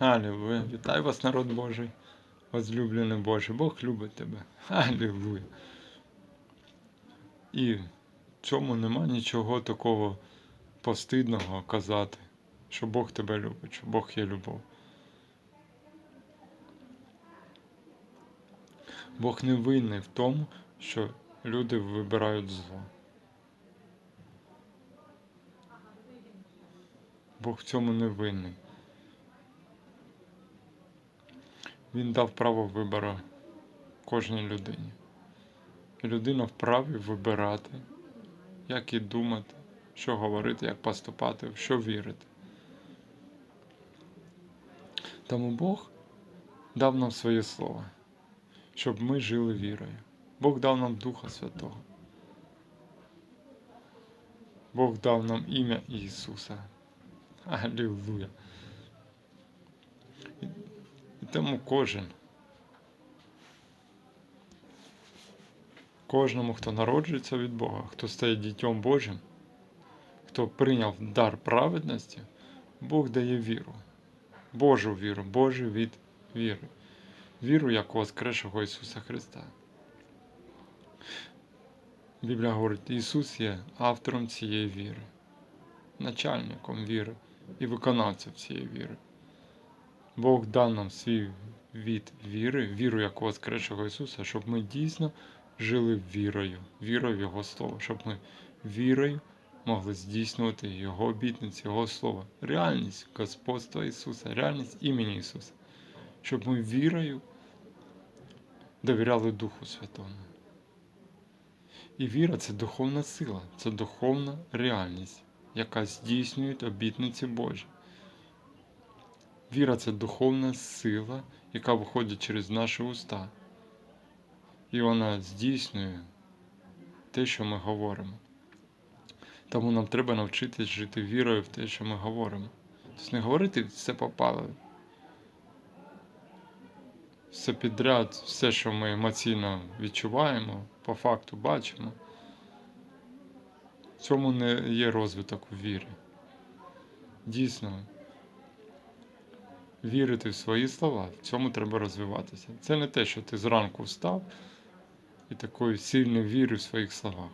Алілуя. Вітаю вас, народ Божий, возлюблений Божий. Бог любить тебе. Алілуя. І в цьому нема нічого такого постидного казати, що Бог тебе любить, що Бог є любов. Бог не винний в тому, що люди вибирають зло. Бог в цьому не винний. Він дав право вибору кожній людині. Людина вправі вибирати, як і думати, що говорити, як поступати, в що вірити. Тому Бог дав нам своє слово, щоб ми жили вірою. Бог дав нам Духа Святого. Бог дав нам ім'я Ісуса. Алілуя. Тому кожен, кожному, хто народжується від Бога, хто стає дітьом Божим, хто прийняв дар праведності, Бог дає віру, Божу віру, Божий від віри, віру як воскресшого Ісуса Христа. Біблія говорить, Ісус є автором цієї віри, начальником віри і виконавцем цієї віри. Бог дав нам свій від віри, віру як воскресшого Ісуса, щоб ми дійсно жили вірою, вірою в Його Слово, щоб ми вірою могли здійснювати Його обітниці, Його Слово, реальність Господства Ісуса, реальність імені Ісуса, щоб ми вірою довіряли Духу Святому. І віра це духовна сила, це духовна реальність, яка здійснює обітниці Божі. Віра це духовна сила, яка виходить через наші уста. І вона здійснює те, що ми говоримо. Тому нам треба навчитись жити вірою в те, що ми говоримо. Тобто не говорити все попало. Все підряд, все, що ми емоційно відчуваємо, по факту бачимо. В цьому не є розвиток у вірі. Дійсно, вірити в свої слова, в цьому треба розвиватися. Це не те, що ти зранку встав і такою сильно вірю в своїх словах.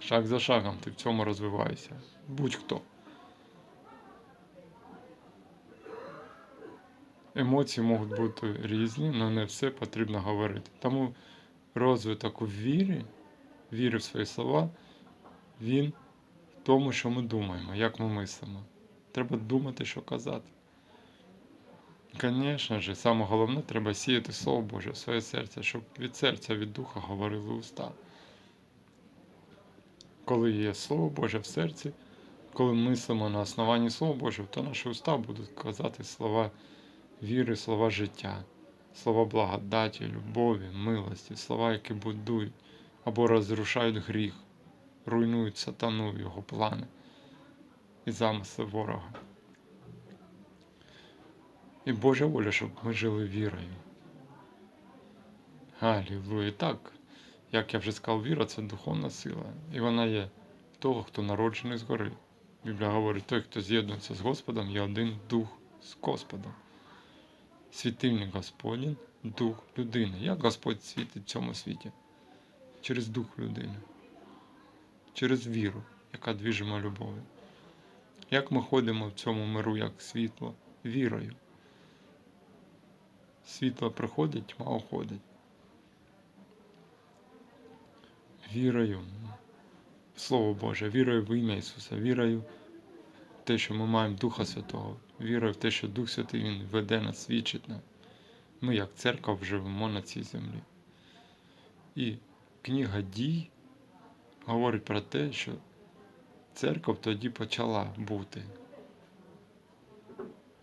Шаг за шагом ти в цьому розвиваєшся. Будь-хто. Емоції можуть бути різні, але не все потрібно говорити. Тому розвиток у вірі, віри в свої слова, він в тому, що ми думаємо, як ми мислимо. Треба думати, що казати. Звісно ж, саме головне, треба сіяти Слово Боже в своє серце, щоб від серця, від духа говорили уста. Коли є Слово Боже в серці, коли мислимо на основанні Слова Божого, то наші уста будуть казати слова віри, слова життя, слова благодаті, любові, милості, слова, які будують або розрушають гріх, руйнують сатану, його плани і замисли ворога. І Божа воля, щоб ми жили вірою. Алілуя. Так, як я вже сказав, віра це духовна сила. І вона є того, хто народжений згори. Біблія говорить, той, хто з'єднується з Господом, є один дух з Господом. Світильник Господній, дух людини. Як Господь світить в цьому світі? Через дух людини, через віру, яка двіжима любов'ю. Як ми ходимо в цьому миру, як світло, вірою. Світло приходить, тьма уходить. Вірою в Слово Боже, вірою в ім'я Ісуса, вірою в те, що ми маємо Духа Святого, вірою в те, що Дух Святий Він веде нас, свідчить нам. Ми, як церква, живемо на цій землі. І книга дій говорить про те, що церква тоді почала бути.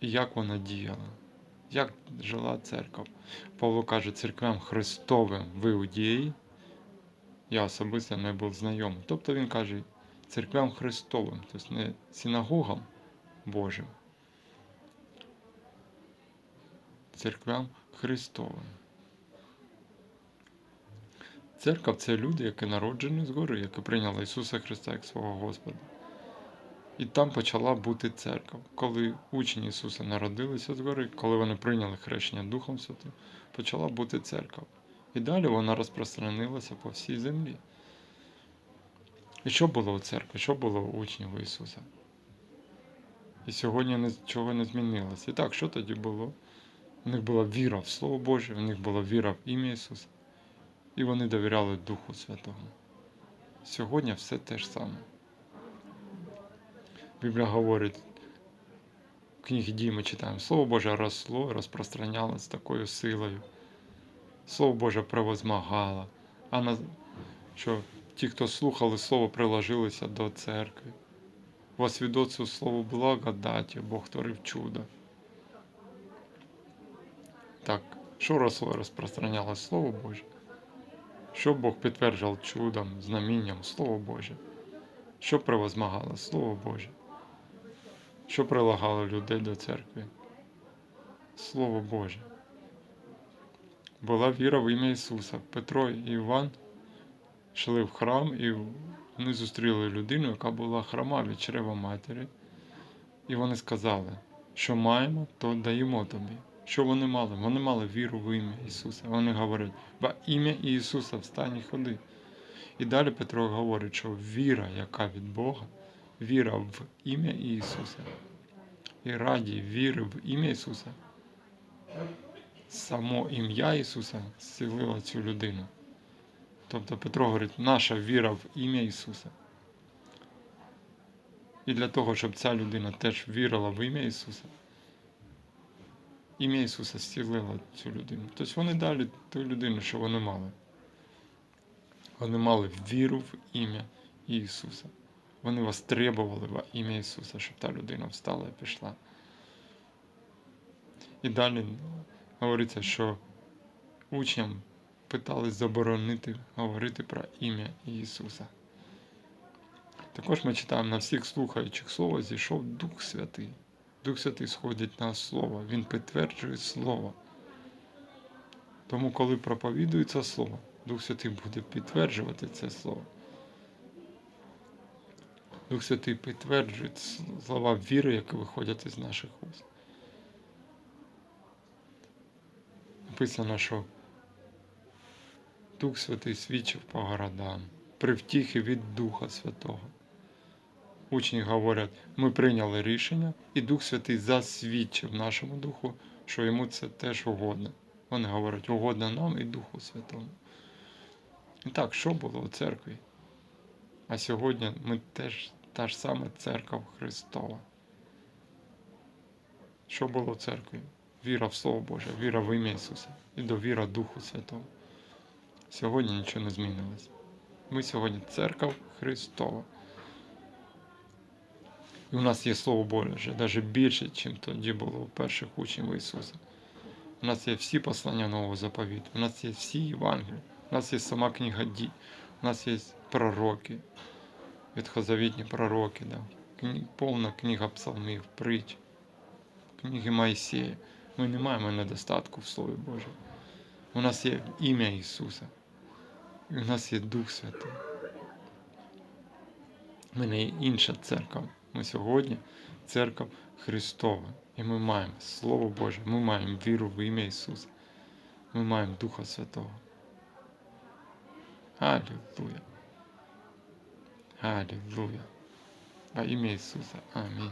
І як вона діяла, як жила церква. Павло каже, церквям Христовим в Іудеї. Я особисто не був знайомий. Тобто він каже церквям Христовим, тобто не синагогам Божим. Церквям Христовим. Церква це люди, які народжені згори, які прийняли Ісуса Христа як свого Господа. І там почала бути церква. Коли учні Ісуса народилися згори, коли вони прийняли хрещення Духом Святим, почала бути церква. І далі вона розпространилася по всій землі. І що було у церкві? Що було у учнів Ісуса? І сьогодні нічого не змінилося. І так, що тоді було? У них була віра в Слово Боже, у них була віра в ім'я Ісуса. І вони довіряли Духу Святому. Сьогодні все те ж саме. Біблія говорить, в книгі дій ми читаємо, Слово Боже росло, розпространялось з такою силою. Слово Боже превозмагало, а на... що ті, хто слухали Слово, приложилися до церкви. Во свідоцтво Слову благодаті, Бог творив чудо. Так, що росло розпространялось Слово Боже? Що Бог підтверджував чудом, знамінням, Слово Боже? Що превозмагало Слово Боже? Що прилагало людей до церкви? Слово Боже. Була віра в ім'я Ісуса. Петро і Іван йшли в храм і вони зустріли людину, яка була хрома від чрева матері. І вони сказали, що маємо, то даємо тобі. Що вони мали? Вони мали віру в ім'я Ісуса. Вони говорять, во ім'я Ісуса встань і ходи. І далі Петро говорить, що віра, яка від Бога, віра в ім'я Ісуса. І раді віри в ім'я Ісуса. Само ім'я Ісуса зцілило цю людину. Тобто Петро говорить, наша віра в ім'я Ісуса. І для того, щоб ця людина теж вірила в ім'я Ісуса, ім'я Ісуса зцілило цю людину. Тобто вони дали ту людину, що вони мали. Вони мали віру в ім'я Ісуса. Вони востребували в ім'я Ісуса, щоб та людина встала і пішла. І далі говориться, що учням питали заборонити говорити про ім'я Ісуса. Також ми читаємо на всіх слухаючих Слово зійшов Дух Святий. Дух Святий сходить на Слово, Він підтверджує Слово. Тому, коли проповідується Слово, Дух Святий буде підтверджувати це Слово. Дух Святий підтверджує слова віри, які виходять із наших уст. Написано, що Дух Святий свідчив по городам, при втіхи від Духа Святого. Учні говорять, ми прийняли рішення, і Дух Святий засвідчив нашому Духу, що йому це теж угодно. Вони говорять, угодно нам і Духу Святому. І так, що було у церкві? А сьогодні ми теж та ж сама церква Христова. Що було в церкві? Віра в Слово Боже, віра в ім'я Ісуса і довіра Духу Святого. Сьогодні нічого не змінилось. Ми сьогодні церква Христова. І у нас є Слово Боже, навіть більше, ніж тоді було у перших учнів Ісуса. У нас є всі послання Нового заповіту, у нас є всі Євангелії, у нас є сама книга Дій, у нас є пророки, ветхозавітні пророки, да. Повна книга псалмів, притч, книги Моїсея. Ми не маємо недостатку в Слові Божому. У нас є ім'я Ісуса. І у нас є Дух Святий. Ми не інша церква. Ми сьогодні церква Христова. І ми маємо Слово Боже, ми маємо віру в ім'я Ісуса. Ми маємо Духа Святого. Аллилуйя. Аллилуйя. Во ім'я Ісуса. Амінь.